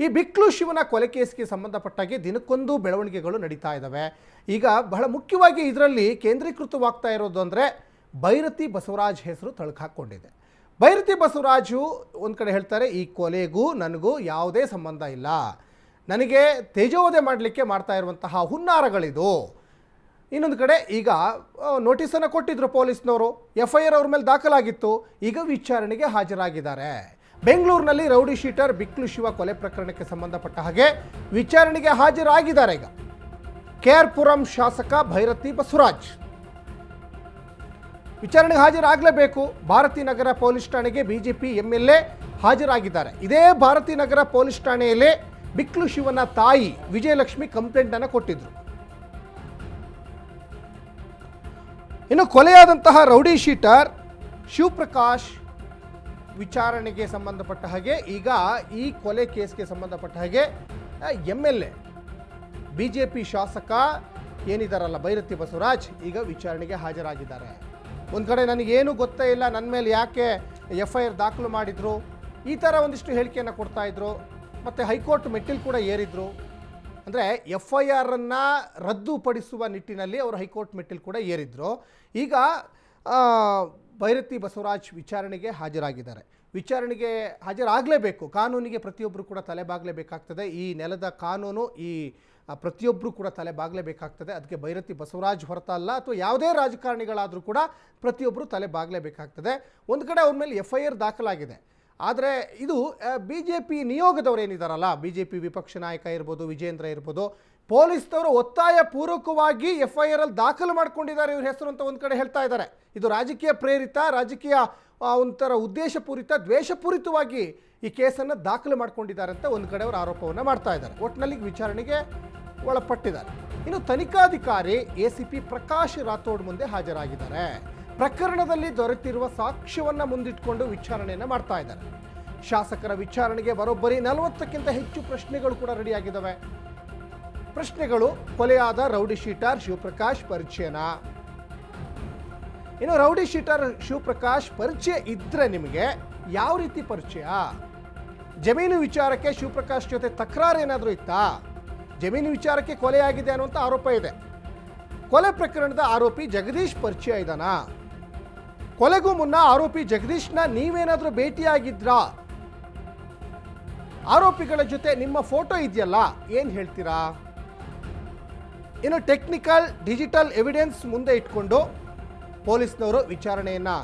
ಈ ಬಿಕ್ಲು ಶಿವನ ಕೊಲೆ ಕೇಸ್ಗೆ ಸಂಬಂಧಪಟ್ಟಾಗೆ ದಿನಕ್ಕೊಂದು ಬೆಳವಣಿಗೆಗಳು ನಡೀತಾ ಇದ್ದಾವೆ ಈಗ ಬಹಳ ಮುಖ್ಯವಾಗಿ ಇದರಲ್ಲಿ ಕೇಂದ್ರೀಕೃತವಾಗ್ತಾ ಇರೋದು ಅಂದರೆ ಭೈರತಿ ಬಸವರಾಜ್ ಹೆಸರು ತಳ್ಕಾಕೊಂಡಿದೆ. ಭೈರತಿ ಬಸವರಾಜು ಒಂದು ಕಡೆ ಹೇಳ್ತಾರೆ, ಈ ಕೊಲೆಗೂ ನನಗೂ ಯಾವುದೇ ಸಂಬಂಧ ಇಲ್ಲ. ನನಗೆ ತೇಜೋವಧೆ ಮಾಡಲಿಕ್ಕೆ ಮಾಡ್ತಾ ಇರುವಂತಹ ಹುನ್ನಾರಗಳಿದು. ಇನ್ನೊಂದು ಕಡೆ, ಈಗ ನೋಟಿಸನ್ನು ಕೊಟ್ಟಿದ್ರು ಪೊಲೀಸ್ನವರು. ಎಫ್ ಐ ಆರ್ ಅವ್ರ ಮೇಲೆ ದಾಖಲಾಗಿತ್ತು. ಈಗ ವಿಚಾರಣೆಗೆ ಹಾಜರಾಗಿದ್ದಾರೆ. ಬೆಂಗಳೂರಿನಲ್ಲಿ ರೌಡಿ ಶೀಟರ್ ಬಿಕ್ಲು ಶಿವ ಕೊಲೆ ಪ್ರಕರಣಕ್ಕೆ ಸಂಬಂಧಪಟ್ಟ ಹಾಗೆ ವಿಚಾರಣೆಗೆ ಹಾಜರಾಗಿದ್ದಾರೆ ಈಗ. ಕೆ ಆರ್ ಪುರಂ ಶಾಸಕ ಭೈರತಿ ಬಸವರಾಜ್. ವಿಚಾರಣೆಗೆ ಹಾಜರಾಗಲೇಬೇಕು. ಭಾರತಿ ನಗರ ಪೊಲೀಸ್ ಠಾಣೆಗೆ ಬಿಜೆಪಿ ಎಂ ಎಲ್ ಎ ಹಾಜರಾಗಿದ್ದಾರೆ. ಇದೇ ಭಾರತಿ ನಗರ ಪೊಲೀಸ್ ಠಾಣೆಯಲ್ಲೇ ಬಿಕ್ಲು ಶಿವನ ತಾಯಿ ವಿಜಯಲಕ್ಷ್ಮಿ ಕಂಪ್ಲೇಂಟ್ ಅನ್ನು ಕೊಟ್ಟಿದ್ರು. ಇನ್ನು ಕೊಲೆಯಾದಂತಹ ರೌಡಿ ಶೀಟರ್ ಶಿವಪ್ರಕಾಶ್ ವಿಚಾರಣೆಗೆ ಸಂಬಂಧಪಟ್ಟ ಹಾಗೆ, ಈಗ ಈ ಕೊಲೆ ಕೇಸ್ಗೆ ಸಂಬಂಧಪಟ್ಟ ಹಾಗೆ M L A B J P ಶಾಸಕ ಏನಿದ್ದಾರಲ್ಲ ಭೈರತಿ ಬಸವರಾಜ್ ಈಗ ವಿಚಾರಣೆಗೆ ಹಾಜರಾಗಿದ್ದಾರೆ. ಒಂದು ಕಡೆ ನನಗೇನು ಗೊತ್ತೇ ಇಲ್ಲ ನನ್ನ ಮೇಲೆ ಯಾಕೆ ಎಫ್ ಐ ಆರ್ ದಾಖಲು ಮಾಡಿದ್ರು, ಈ ಥರ ಒಂದಿಷ್ಟು ಹೇಳಿಕೆಯನ್ನು ಕೊಡ್ತಾ ಇದ್ರು, ಮತ್ತು ಹೈಕೋರ್ಟ್ ಮೆಟ್ಟಿಲು ಕೂಡ ಏರಿದ್ರು. ಅಂದರೆ ಎಫ್ ಐ ಆರನ್ನು ರದ್ದುಪಡಿಸುವ ನಿಟ್ಟಿನಲ್ಲಿ ಅವರು ಹೈಕೋರ್ಟ್ ಮೆಟ್ಟಿಲು ಕೂಡ ಏರಿದ್ರು. ಈಗ ಭೈರತಿ ಬಸವರಾಜ್ ವಿಚಾರಣೆಗೆ ಹಾಜರಾಗಿದ್ದಾರೆ. ವಿಚಾರಣೆಗೆ ಹಾಜರಾಗಲೇಬೇಕು. ಕಾನೂನಿಗೆ ಪ್ರತಿಯೊಬ್ಬರು ಕೂಡ ತಲೆಬಾಗಲೇಬೇಕಾಗ್ತದೆ. ಈ ನೆಲದ ಕಾನೂನು ಈ ಪ್ರತಿಯೊಬ್ಬರು ಕೂಡ ತಲೆ ಬಾಗಲೇಬೇಕಾಗ್ತದೆ ಅದಕ್ಕೆ ಭೈರತಿ ಬಸವರಾಜ್ ಹೊರತಲ್ಲ ಅಥವಾ ಯಾವುದೇ ರಾಜಕಾರಣಿಗಳಾದರೂ ಕೂಡ ಪ್ರತಿಯೊಬ್ಬರು ತಲೆ ಬಾಗಲೇಬೇಕಾಗ್ತದೆ ಒಂದು ಕಡೆ ಅವ್ರ ಮೇಲೆ ಎಫ್ ಐ ಆರ್ ದಾಖಲಾಗಿದೆ. ಆದರೆ ಇದು ಬಿ ಜೆ ಪಿ ನಿಯೋಗದವ್ರು ಏನಿದಾರಲ್ಲ ಬಿ ಜೆ ಪಿ ವಿಪಕ್ಷ ನಾಯಕ ಇರ್ಬೋದು, ವಿಜೇಂದ್ರ ಇರ್ಬೋದು ಪೊಲೀಸ್ನವರು ಒತ್ತಾಯ ಪೂರ್ವಕವಾಗಿ ಎಫ್ ಐ ಆರ್ ಅಲ್ಲಿ ದಾಖಲು ಮಾಡ್ಕೊಂಡಿದ್ದಾರೆ ಇವ್ರ ಹೆಸರು ಅಂತ ಒಂದು ಕಡೆ ಹೇಳ್ತಾ ಇದ್ದಾರೆ. ಇದು ರಾಜಕೀಯ ಪ್ರೇರಿತ, ರಾಜಕೀಯ ಒಂಥರ ಉದ್ದೇಶಪೂರಿತ, ದ್ವೇಷಪೂರಿತವಾಗಿ ಈ ಕೇಸನ್ನು ದಾಖಲು ಮಾಡ್ಕೊಂಡಿದ್ದಾರೆ ಅಂತ ಒಂದು ಕಡೆ ಅವರು ಆರೋಪವನ್ನು ಮಾಡ್ತಾ ಇದ್ದಾರೆ. ಒಟ್ಟಿನಲ್ಲಿ ವಿಚಾರಣೆಗೆ ಒಳಪಟ್ಟಿದ್ದಾರೆ. ಇನ್ನು ತನಿಖಾಧಿಕಾರಿ A C P Prakash Rathod ಮುಂದೆ ಹಾಜರಾಗಿದ್ದಾರೆ. ಪ್ರಕರಣದಲ್ಲಿ ದೊರೆತಿರುವ ಸಾಕ್ಷ್ಯವನ್ನ ಮುಂದಿಟ್ಟುಕೊಂಡು ವಿಚಾರಣೆಯನ್ನು ಮಾಡ್ತಾ ಇದ್ದಾರೆ. ಶಾಸಕರ ವಿಚಾರಣೆಗೆ ಬರೋಬ್ಬರಿ ನಲವತ್ತಕ್ಕಿಂತ ಹೆಚ್ಚು ಪ್ರಶ್ನೆಗಳು ಕೂಡ ರೆಡಿಯಾಗಿದ್ದಾವೆ. ಪ್ರಶ್ನೆಗಳು ಕೊಲೆಯಾದ ರೌಡಿ ಶೀಟರ್ ಶಿವಪ್ರಕಾಶ್ ಪರಿಚಯನ? ಇನ್ನು ರೌಡಿ ಶೀಟರ್ ಶಿವಪ್ರಕಾಶ್ ಪರಿಚಯ ಇದ್ರೆ ನಿಮಗೆ ಯಾವ ರೀತಿ ಪರಿಚಯ? ಜಮೀನು ವಿಚಾರಕ್ಕೆ ಶಿವಪ್ರಕಾಶ್ ಜೊತೆ ತಕರಾರು ಏನಾದರೂ ಇತ್ತಾ? ಜಮೀನು ವಿಚಾರಕ್ಕೆ ಕೊಲೆ ಆಗಿದೆ ಅನ್ನುವಂಥ ಆರೋಪ ಇದೆ. ಕೊಲೆ ಪ್ರಕರಣದ ಆರೋಪಿ ಜಗದೀಶ್ ಪರಿಚಯ ಇದ್ದಾನಾ? ಕೊಲೆಗೂ ಮುನ್ನ ಆರೋಪಿ ಜಗದೀಶ್ನ ನೀವೇನಾದರೂ ಭೇಟಿಯಾಗಿದ್ರಾ? ಆರೋಪಿಗಳ ಜೊತೆ ನಿಮ್ಮ ಫೋಟೋ ಇದೆಯಲ್ಲ, ಏನು ಹೇಳ್ತೀರಾ? ಇನ್ನು ಟೆಕ್ನಿಕಲ್, ಡಿಜಿಟಲ್ ಎವಿಡೆನ್ಸ್ ಮುಂದೆ ಇಟ್ಕೊಂಡು ಪೊಲೀಸ್ನವರು ವಿಚಾರಣೆಯನ್ನು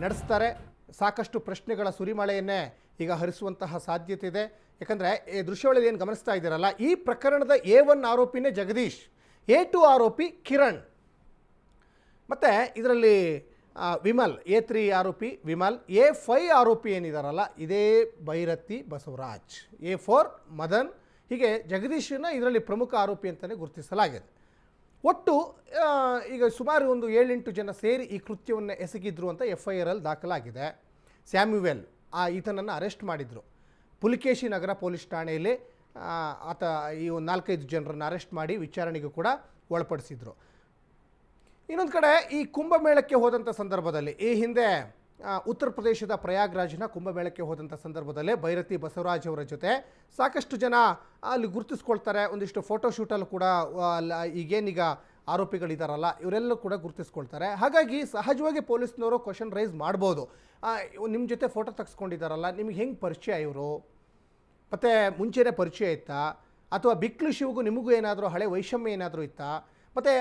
ನಡೆಸ್ತಾರೆ. ಸಾಕಷ್ಟು ಪ್ರಶ್ನೆಗಳ ಸುರಿಮಳೆಯನ್ನೇ ಈಗ ಹರಿಸುವಂತಹ ಸಾಧ್ಯತೆ ಇದೆ. ಯಾಕಂದರೆ, ಈ ದೃಶ್ಯಗಳಲ್ಲಿ ಏನು ಗಮನಿಸ್ತಾ ಇದ್ದೀರಲ್ಲ, ಈ ಪ್ರಕರಣದ ಎ ಒನ್ ಆರೋಪಿನೇ ಜಗದೀಶ್, ಎ ಟು ಆರೋಪಿ ಕಿರಣ್. ಮತ್ತು, ಇದರಲ್ಲಿ ವಿಮಲ್, ಎ ತ್ರೀ ಆರೋಪಿ ವಿಮಲ್, ಎ ಫೈ ಆರೋಪಿ ಏನಿದಾರಲ್ಲ, ಇದೇ ಭೈರತಿ ಬಸವರಾಜ್, ಎ ಫೋರ್ ಮದನ್, ಹೀಗೆ ಜಗದೀಶನ ಇದರಲ್ಲಿ ಪ್ರಮುಖ ಆರೋಪಿ ಅಂತಲೇ ಗುರುತಿಸಲಾಗಿದೆ. ಒಟ್ಟು ಈಗ ಸುಮಾರು ಒಂದು ಏಳೆಂಟು ಜನ ಸೇರಿ ಈ ಕೃತ್ಯವನ್ನು ಎಸಗಿದ್ರು ಅಂತ ಎಫ್ ಐ ಆರಲ್ಲಿ ದಾಖಲಾಗಿದೆ. ಸ್ಯಾಮ್ಯುವೆಲ್, ಆ, ಈತನನ್ನು ಅರೆಸ್ಟ್ ಮಾಡಿದರು. ಪುಲಿಕೇಶಿ ನಗರ ಪೊಲೀಸ್ ಠಾಣೆಯಲ್ಲಿ ಆತ ಈ ಒಂದು ನಾಲ್ಕೈದು ಜನರನ್ನು ಅರೆಸ್ಟ್ ಮಾಡಿ ವಿಚಾರಣೆಗೂ ಕೂಡ ಒಳಪಡಿಸಿದ್ರು. ಇನ್ನೊಂದು ಕಡೆ ಈ ಕುಂಭಮೇಳಕ್ಕೆ ಹೋದಂಥ ಸಂದರ್ಭದಲ್ಲಿ, ಈ ಹಿಂದೆ ಉತ್ತರ ಪ್ರದೇಶದ ಪ್ರಯಾಗ್ರಾಜ್ನ ಕುಂಭಮೇಳಕ್ಕೆ ಹೋದಂಥ ಸಂದರ್ಭದಲ್ಲಿ ಭೈರತಿ ಬಸವರಾಜ್ ಅವರ ಜೊತೆ ಸಾಕಷ್ಟು ಜನ ಅಲ್ಲಿ ಗುರುತಿಸ್ಕೊಳ್ತಾರೆ. ಒಂದಿಷ್ಟು ಫೋಟೋಶೂಟಲ್ಲೂ ಕೂಡ ಈಗೇನೀಗ ಆರೋಪಿಗಳಿದ್ದಾರಲ್ಲ ಇವರೆಲ್ಲ ಕೂಡ ಗುರುತಿಸ್ಕೊಳ್ತಾರೆ. ಹಾಗಾಗಿ ಸಹಜವಾಗಿ ಪೊಲೀಸ್ನವರು ಕ್ವಶನ್ ರೈಸ್ ಮಾಡ್ಬೋದು. ನಿಮ್ಮ ಜೊತೆ ಫೋಟೋ ತೆಗೆಸ್ಕೊಂಡಿದ್ದಾರಲ್ಲ ನಿಮ್ಗೆ ಹೆಂಗೆ ಪರಿಚಯ ಇವರು? ಮತ್ತು ಮುಂಚೆನೇ ಪರಿಚಯ ಇತ್ತಾ? ಅಥವಾ ಬಿಕ್ಲು ಶಿವಗೂ ನಿಮಗೂ ಏನಾದರೂ ಹಳೆ ವೈಷಮ್ಯ ಏನಾದರೂ ಇತ್ತಾ? ಮತ್ತು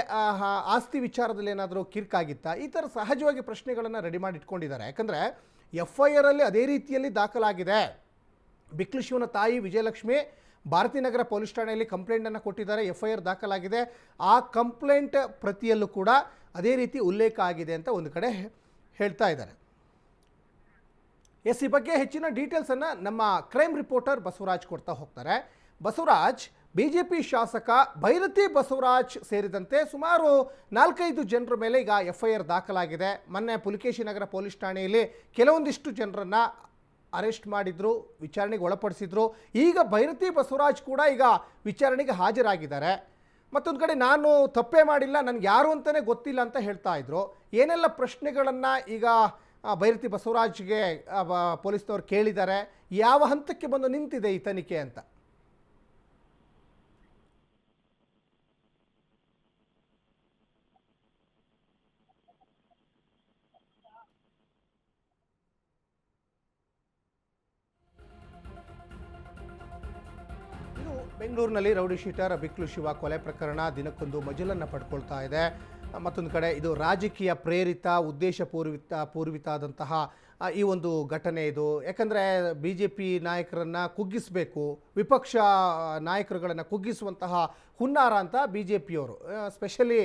ಆಸ್ತಿ ವಿಚಾರದಲ್ಲಿ ಏನಾದರೂ ಕಿರ್ಕಾಗಿತ್ತಾ? ಈ ಥರ ಸಹಜವಾಗಿ ಪ್ರಶ್ನೆಗಳನ್ನು ರೆಡಿ ಮಾಡಿ ಇಟ್ಕೊಂಡಿದ್ದಾರೆ. ಯಾಕಂದರೆ ಎಫ್ ಐ ಆರಲ್ಲಿ ಅದೇ ರೀತಿಯಲ್ಲಿ ದಾಖಲಾಗಿದೆ. ಬಿಕ್ಲು ಶಿವನ ತಾಯಿ ವಿಜಯಲಕ್ಷ್ಮಿ ಭಾರತೀನಗರ ಪೊಲೀಸ್ ಠಾಣೆಯಲ್ಲಿ ಕಂಪ್ಲೇಂಟನ್ನು ಕೊಟ್ಟಿದ್ದಾರೆ. ಎಫ್ ಐ ಆರ್ ದಾಖಲಾಗಿದೆ. ಆ ಕಂಪ್ಲೇಂಟ್ ಪ್ರತಿಯಲ್ಲೂ ಕೂಡ ಅದೇ ರೀತಿ ಉಲ್ಲೇಖ ಆಗಿದೆ ಅಂತ ಒಂದು ಕಡೆ ಹೇಳ್ತಾ ಇದ್ದಾರೆ. ಎಸ್, ಈ ಬಗ್ಗೆ ಹೆಚ್ಚಿನ ಡೀಟೇಲ್ಸನ್ನು ನಮ್ಮ ಕ್ರೈಮ್ ರಿಪೋರ್ಟರ್ ಬಸವರಾಜ್ ಕೊಡ್ತಾ ಹೋಗ್ತಾರೆ. ಬಸವರಾಜ್ ಬಿ ಜೆ ಪಿ ಶಾಸಕ ಭೈರತಿ ಬಸವರಾಜ್ ಸೇರಿದಂತೆ ಸುಮಾರು ನಾಲ್ಕೈದು ಜನರ ಮೇಲೆ ಈಗ ಎಫ್ ಐ ಆರ್ ದಾಖಲಾಗಿದೆ. ಮೊನ್ನೆ ಪುಲಿಕೇಶಿ ನಗರ ಪೊಲೀಸ್ ಠಾಣೆಯಲ್ಲಿ ಕೆಲವೊಂದಿಷ್ಟು ಜನರನ್ನು ಅರೆಸ್ಟ್ ಮಾಡಿದ್ರು, ವಿಚಾರಣೆಗೆ ಒಳಪಡಿಸಿದ್ರು. ಈಗ ಭೈರತಿ ಬಸವರಾಜ್ ಕೂಡ ಈಗ ವಿಚಾರಣೆಗೆ ಹಾಜರಾಗಿದ್ದಾರೆ. ಮತ್ತೊಂದು ಕಡೆ ನಾನು ತಪ್ಪೇ ಮಾಡಿಲ್ಲ, ನನಗೆ ಯಾರು ಅಂತಲೇ ಗೊತ್ತಿಲ್ಲ ಅಂತ ಹೇಳ್ತಾ ಇದ್ರು. ಏನೆಲ್ಲ ಪ್ರಶ್ನೆಗಳನ್ನು ಈಗ ಭೈರತಿ ಬಸವರಾಜ್ಗೆ ಪೊಲೀಸ್ನವ್ರು ಕೇಳಿದ್ದಾರೆ. ಯಾವ ಹಂತಕ್ಕೆ ಬಂದು ನಿಂತಿದೆ ಈ ತನಿಖೆ ಅಂತ? ಬೆಂಗಳೂರಿನಲ್ಲಿ ರೌಡಿ ಶೀಟರ್ ಬಿಕ್ಲು ಶಿವ ಕೊಲೆ ಪ್ರಕರಣ ದಿನಕ್ಕೊಂದು ಮಜಲನ್ನು ಪಡ್ಕೊಳ್ತಾ ಇದೆ. ಮತ್ತೊಂದು ಕಡೆ ಇದು ರಾಜಕೀಯ ಪ್ರೇರಿತ, ಉದ್ದೇಶಪೂರ್ವಿತ ಪೂರ್ವಿತ ಆದಂತಹ ಈ ಒಂದು ಘಟನೆ ಇದು. ಯಾಕಂದರೆ ಬಿ ಜೆ ಪಿ ನಾಯಕರನ್ನು ಕುಗ್ಗಿಸಬೇಕು, ವಿಪಕ್ಷ ನಾಯಕರುಗಳನ್ನು ಕುಗ್ಗಿಸುವಂತಹ ಹುನ್ನಾರ ಅಂತ ಬಿ ಜೆ ಪಿಯವರು specially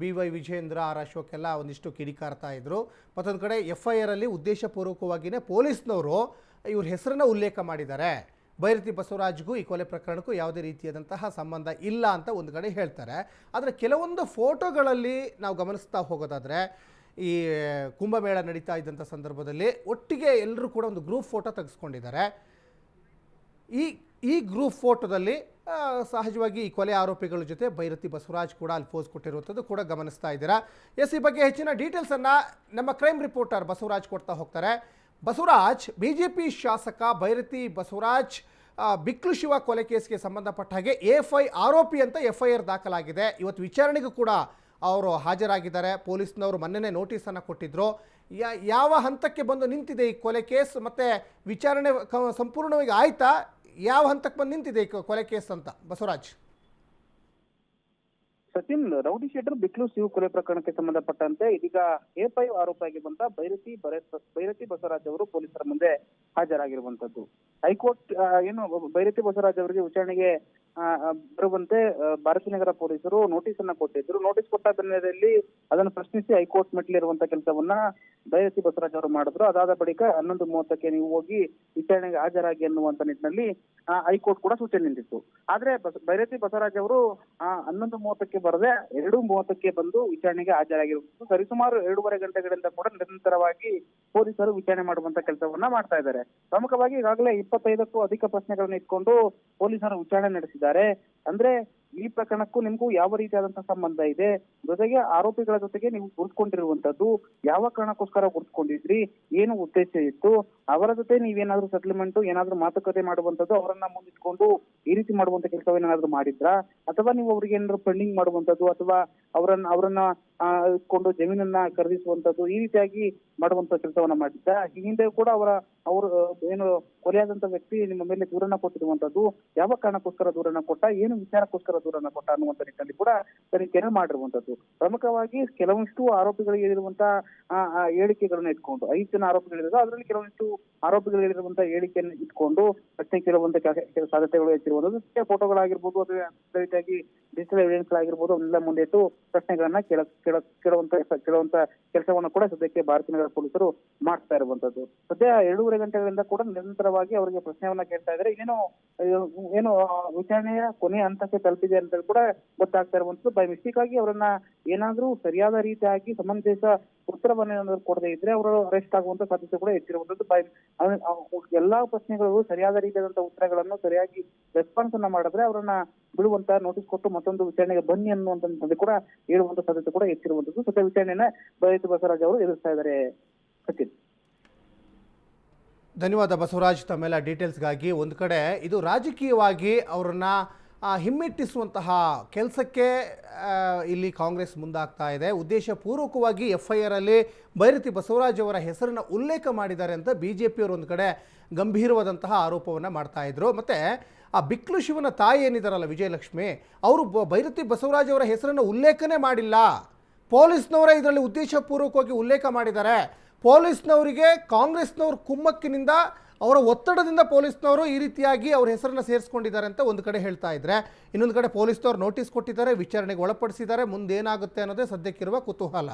B Y Vijayendra R ಅಶೋಕೆಲ್ಲ ಒಂದಿಷ್ಟು ಕಿಡಿಕಾರ್ತಾ ಇದ್ದರು ಮತ್ತೊಂದು ಕಡೆ ಎಫ್ ಐ ಆರಲ್ಲಿ ಉದ್ದೇಶಪೂರ್ವಕವಾಗಿಯೇ ಪೊಲೀಸ್ನವರು ಇವ್ರ ಹೆಸರನ್ನ ಉಲ್ಲೇಖ ಮಾಡಿದ್ದಾರೆ. ಬೈರತಿ ಬಸವರಾಜ್ಗೂ ಈ ಕೊಲೆ ಪ್ರಕರಣಕ್ಕೂ ಯಾವುದೇ ರೀತಿಯಾದಂತಹ ಸಂಬಂಧ ಇಲ್ಲ ಅಂತ ಒಂದು ಕಡೆ ಹೇಳ್ತಾರೆ. ಆದರೆ ಕೆಲವೊಂದು ಫೋಟೋಗಳಲ್ಲಿ ನಾವು ಗಮನಿಸ್ತಾ ಹೋಗೋದಾದರೆ, ಈ ಕುಂಭಮೇಳ ನಡೀತಾ ಇದ್ದಂಥ ಸಂದರ್ಭದಲ್ಲಿ ಒಟ್ಟಿಗೆ ಎಲ್ಲರೂ ಕೂಡ ಒಂದು ಗ್ರೂಪ್ ಫೋಟೋ ತೆಗೆಸ್ಕೊಂಡಿದ್ದಾರೆ. ಈ ಈ ಗ್ರೂಪ್ ಫೋಟೋದಲ್ಲಿ ಸಹಜವಾಗಿ ಈ ಕೊಲೆ ಆರೋಪಿಗಳ ಜೊತೆ ಬೈರತಿ ಬಸವರಾಜ್ ಕೂಡ ಅಲ್ಲಿ ಪೋಸ್ ಕೊಟ್ಟಿರುವಂಥದ್ದು ಕೂಡ ಗಮನಿಸ್ತಾ ಇದ್ದೀರಾ. ಎಸ್, ಈ ಬಗ್ಗೆ ಹೆಚ್ಚಿನ ಡೀಟೇಲ್ಸನ್ನು ನಮ್ಮ ಕ್ರೈಮ್ ರಿಪೋರ್ಟರ್ ಬಸವರಾಜ್ ಕೊಡ್ತಾ ಹೋಗ್ತಾರೆ. ಬಸವರಾಜ್ ಬಿ ಜೆ ಪಿ ಶಾಸಕ ಭೈರತಿ ಬಸವರಾಜ್ ಬಿಕ್ಲು ಶಿವ ಕೊಲೆ ಕೇಸ್ಗೆ ಸಂಬಂಧಪಟ್ಟ ಹಾಗೆ ಎಫ್ ಐ ಆರೋಪಿ ಅಂತ ಎಫ್ ಐ ಆರ್ ದಾಖಲಾಗಿದೆ. ಇವತ್ತು ವಿಚಾರಣೆಗೂ ಕೂಡ ಅವರು ಹಾಜರಾಗಿದ್ದಾರೆ. ಪೊಲೀಸ್ನವರು ಮೊನ್ನೆನೇ ನೋಟಿಸನ್ನು ಕೊಟ್ಟಿದ್ದರು ಯಾವ ಹಂತಕ್ಕೆ ಬಂದು ನಿಂತಿದೆ ಈ ಕೊಲೆ ಕೇಸ್? ಮತ್ತು ವಿಚಾರಣೆ ಸಂಪೂರ್ಣವಾಗಿ ಆಯ್ತಾ? ಯಾವ ಹಂತಕ್ಕೆ ಬಂದು ನಿಂತಿದೆ ಈ ಕೊಲೆ ಕೇಸ್ ಅಂತ? ಬಸವರಾಜ್. ಸಚಿನ್, ರೌಡಿ ಶೆಟ್ಟರ್ ಬಿಕ್ಲು ಸಿಹು ಕೊಲೆ ಪ್ರಕರಣಕ್ಕೆ ಸಂಬಂಧಪಟ್ಟಂತೆ ಇದೀಗ ಎ ಫೈವ್ ಆರೋಪಿಯಾಗಿ ಬಂದ ಭೈರತಿ ಭೈರತಿ ಬಸವರಾಜ್ ಅವರು ಪೊಲೀಸರ ಮುಂದೆ ಹಾಜರಾಗಿರುವಂತದ್ದು. ಹೈಕೋರ್ಟ್ ಏನು ಭೈರತಿ ಬಸವರಾಜ್ ಅವರಿಗೆ ವಿಚಾರಣೆಗೆ ಬರುವಂತೆ ಭಾರತೀನಗರ ಪೊಲೀಸರು ನೋಟಿಸ್ ಅನ್ನ ಕೊಟ್ಟಿದ್ರು. ನೋಟಿಸ್ ಕೊಟ್ಟ ಬೆನ್ನದಲ್ಲಿ ಅದನ್ನು ಪ್ರಶ್ನಿಸಿ ಹೈಕೋರ್ಟ್ ಮೆಟ್ಲಿರುವಂತ ಕೆಲಸವನ್ನ ದಯಸಿ ಬಸವರಾಜ್ ಅವರು ಮಾಡಿದ್ರು. ಅದಾದ ಬಳಿಕ ಹನ್ನೊಂದು ಮೂವತ್ತಕ್ಕೆ ನೀವು ಹೋಗಿ ವಿಚಾರಣೆಗೆ ಹಾಜರಾಗಿ ಅನ್ನುವಂತ ನಿಟ್ಟಿನಲ್ಲಿ ಹೈಕೋರ್ಟ್ ಕೂಡ ಸೂಚನೆ ನೀಡಿತ್ತು. ಆದ್ರೆ ಬೈರತಿ ಬಸವರಾಜ್ ಅವರು ಆ, ಹನ್ನೊಂದು ಮೂವತ್ತಕ್ಕೆ ಬರದೆ ಎರಡು ಮೂವತ್ತಕ್ಕೆ ಬಂದು ವಿಚಾರಣೆಗೆ ಹಾಜರಾಗಿರುವುದು ಸರಿಸುಮಾರು ಎರಡೂವರೆ ಗಂಟೆಗಳಿಂದ ಕೂಡ ನಿರಂತರವಾಗಿ ಪೊಲೀಸರು ವಿಚಾರಣೆ ಮಾಡುವಂತ ಕೆಲಸವನ್ನ ಮಾಡ್ತಾ ಇದ್ದಾರೆ. ಪ್ರಮುಖವಾಗಿ ಈಗಾಗಲೇ ಇಪ್ಪತ್ತೈದಕ್ಕೂ ಅಧಿಕ ಪ್ರಶ್ನೆಗಳನ್ನು ಇಟ್ಕೊಂಡು ಪೊಲೀಸರು ವಿಚಾರಣೆ ನಡೆಸಿದ್ದಾರೆ. ಅಂದ್ರೆ ಈ ಪ್ರಕರಣಕ್ಕೂ ನಿಮಗೂ ಯಾವ ರೀತಿಯಾದಂತಹ ಸಂಬಂಧ ಇದೆ? ಜೊತೆಗೆ ಆರೋಪಿಗಳ ಜೊತೆಗೆ ನೀವು ಗುರುತ್ಕೊಂಡಿರುವಂತದ್ದು ಯಾವ ಕಾರಣಕ್ಕೋಸ್ಕರ ಗುರುತ್ಕೊಂಡಿದ್ರಿ ಏನು ಉದ್ದೇಶ ಇತ್ತು? ಅವರ ಜೊತೆ ನೀವೇನಾದ್ರೂ ಸೆಟಲ್ಮೆಂಟ್ ಏನಾದ್ರೂ ಮಾತುಕತೆ ಮಾಡುವಂತದ್ದು ಅವರನ್ನ ಮುಂದಿಟ್ಕೊಂಡು ಈ ರೀತಿ ಮಾಡುವಂತ ಕೆಲಸವೇನಾದ್ರೂ ಮಾಡಿದ್ರಾ? ಅಥವಾ ನೀವು ಅವ್ರಿಗೆ ಏನಾದ್ರು ಪೆಂಡಿಂಗ್ ಮಾಡುವಂತದ್ದು ಅಥವಾ ಅವರನ್ನ ಅವರನ್ನ ಇಟ್ಕೊಂಡು ಜಮೀನನ್ನ ಖರೀದಿಸುವಂತದ್ದು ಈ ರೀತಿಯಾಗಿ ಮಾಡುವಂತ ಕೆಲಸವನ್ನ ಮಾಡಿದ್ದ ಈ ಹಿಂದೆ ಕೂಡ ಅವರ, ಅವರು ಏನು ಕೊಲೆಯಾದಂತ ವ್ಯಕ್ತಿ ನಿಮ್ಮ ಮೇಲೆ ದೂರನ್ನ ಕೊಟ್ಟಿರುವಂತದ್ದು ಯಾವ ಕಾರಣಕ್ಕೋಸ್ಕರ ದೂರನ್ನ ಕೊಟ್ಟ? ಏನು ವಿಚಾರಕ್ಕೋಸ್ಕರ ದೂರನ್ನ ಕೊಟ್ಟ ಅನ್ನುವಂತ ನಿಟ್ಟಿನಲ್ಲಿ ಕೂಡ ತನಿಖೆಯನ್ನು ಮಾಡಿರುವಂತದ್ದು. ಪ್ರಮುಖವಾಗಿ ಕೆಲವೊಂದಿಷ್ಟು ಆರೋಪಿಗಳಿಗೆ ಇರುವಂತ ಹೇಳಿಕೆಗಳನ್ನ ಇಟ್ಕೊಂಡು, ಐದು ಜನ ಆರೋಪಿಗಳಿರೋದು ಅದರಲ್ಲಿ ಕೆಲವೊಂದಿಷ್ಟು ಆರೋಪಿಗಳಿರುವಂತ ಹೇಳಿಕೆಯನ್ನು ಇಟ್ಕೊಂಡು ಪ್ರಶ್ನೆ ಕೇಳುವಂತ ಕೆಲ- ಕೆಲ ಸಾಧ್ಯತೆಗಳು ಹೆಚ್ಚಿರುವಂತದ್ದು ಫೋಟೋಗಳಾಗಿರ್ಬೋದು ಅಥವಾ ಅದೇ ರೀತಿಯಾಗಿ ಡಿಜಿಟಲ್ ಎವಿಡೆನ್ಸ್ ಆಗಿರ್ಬೋದು ಅವನ್ನೆಲ್ಲ ಮುಂದಿಟ್ಟು ಪ್ರಶ್ನೆಗಳನ್ನ ಕೇಳ ಕೇಳ, ಕೇಳುವಂತ ಕೇಳುವಂತ ಕೆಲಸವನ್ನು ಕೂಡ ಸದ್ಯಕ್ಕೆ ಭಾರತೀಯ ಪೊಲೀಸರು ಮಾಡ್ತಾ ಇರುವಂತದ್ದು. ಸದ್ಯ ಎರಡೂವರೆ ಗಂಟೆಗಳಿಂದ ಕೂಡ ನಿರಂತರವಾಗಿ ಅವರಿಗೆ ಪ್ರಶ್ನೆಯನ್ನ ಕೇಳ್ತಾ ಇದ್ದಾರೆ. ಏನು ಏನು ವಿಚಾರಣೆಯ ಕೊನೆಯ ಹಂತಕ್ಕೆ ತಲುಪಿದೆ ಅಂತ ಕೂಡ ಗೊತ್ತಾಗ್ತಾ ಇರುವಂತದ್ದು. ಬೈ ಮಿಸ್ಟೇಕ್ ಆಗಿ ಅವರನ್ನ ಏನಾದ್ರೂ ಸರಿಯಾದ ರೀತಿಯಾಗಿ ಸಂಬಂಧಿತ ಉತ್ತರವನ್ನು ಏನಾದ್ರು ಕೊಡದೇ ಇದ್ರೆ ಅವರು ಅರೆಸ್ಟ್ ಆಗುವಂತ ಸಾಧ್ಯತೆ ಕೂಡ ಹೆಚ್ಚಿರುವಂತದ್ದು. ಬೈ ಎಲ್ಲಾ ಪ್ರಶ್ನೆಗಳು ಸರಿಯಾದ ರೀತಿಯಾದಂತಹ ಉತ್ತರಗಳನ್ನು ಸರಿಯಾಗಿ ರೆಸ್ಪಾನ್ಸ್ ಅನ್ನ ಮಾಡಿದ್ರೆ ಅವರನ್ನ ಬಿಡುವಂತ ನೋಟಿಸ್ ಕೊಟ್ಟು ಮತ್ತೊಂದು ವಿಚಾರಣೆಗೆ ಬನ್ನಿ ಅನ್ನುವಂಥದ್ದು ಕೂಡ ಹೇಳುವಂತ ಸಾಧ್ಯತೆ ಕೂಡ ಹೆಚ್ಚಿರುವಂತದ್ದು ಸದ್ಯ ವಿಚಾರಣೆಯನ್ನ ಬಯತು ಬಸವರಾಜ್ ಅವರು ಎದುರಿಸ್ತಾ ಇದ್ದಾರೆ ಸಚಿನ್. ಧನ್ಯವಾದ ಬಸವರಾಜ್ ತಮ್ಮೆಲ್ಲ ಡೀಟೇಲ್ಸ್ಗಾಗಿ ಒಂದು ಕಡೆ ಇದು ರಾಜಕೀಯವಾಗಿ ಅವರನ್ನು ಹಿಮ್ಮೆಟ್ಟಿಸುವಂತಹ ಕೆಲಸಕ್ಕೆ ಇಲ್ಲಿ ಕಾಂಗ್ರೆಸ್ ಮುಂದಾಗ್ತಾ ಇದೆ. ಉದ್ದೇಶಪೂರ್ವಕವಾಗಿ ಎಫ್ ಐ ಆರಲ್ಲಿ ಬೈರತಿ ಬಸವರಾಜ್ ಅವರ ಹೆಸರನ್ನು ಉಲ್ಲೇಖ ಮಾಡಿದ್ದಾರೆ ಅಂತ ಬಿ ಜೆ ಪಿಯವರು ಒಂದು ಕಡೆ ಗಂಭೀರವಾದಂತಹ ಆರೋಪವನ್ನು ಮಾಡ್ತಾ ಇದ್ರು. ಮತ್ತು ಆ ಬಿಕ್ಲು ಶಿವನ ತಾಯಿ ಏನಿದಾರಲ್ಲ ವಿಜಯಲಕ್ಷ್ಮಿ, ಅವರು ಬೈರತಿ ಬಸವರಾಜ್ ಅವರ ಹೆಸರನ್ನು ಉಲ್ಲೇಖನೇ ಮಾಡಿಲ್ಲ. ಪೊಲೀಸ್ನವರೇ ಇದರಲ್ಲಿ ಉದ್ದೇಶಪೂರ್ವಕವಾಗಿ ಉಲ್ಲೇಖ ಮಾಡಿದ್ದಾರೆ. ಪೊಲೀಸ್ನವರಿಗೆ ಕಾಂಗ್ರೆಸ್ನವ್ರ ಕುಮ್ಮಕ್ಕಿನಿಂದ ಅವರ ಒತ್ತಡದಿಂದ ಪೊಲೀಸ್ನವರು ಈ ರೀತಿಯಾಗಿ ಅವ್ರ ಹೆಸರನ್ನ ಸೇರಿಸ್ಕೊಂಡಿದ್ದಾರೆ ಅಂತ ಒಂದು ಕಡೆ ಹೇಳ್ತಾ ಇದ್ರೆ, ಇನ್ನೊಂದು ಕಡೆ ಪೊಲೀಸ್ನವರು ನೋಟಿಸ್ ಕೊಟ್ಟಿದ್ದಾರೆ, ವಿಚಾರಣೆಗೆ ಒಳಪಡಿಸಿದ್ದಾರೆ, ಮುಂದೇನಾಗುತ್ತೆ ಅನ್ನೋದೇ ಸದ್ಯಕ್ಕಿರುವ ಕುತೂಹಲ.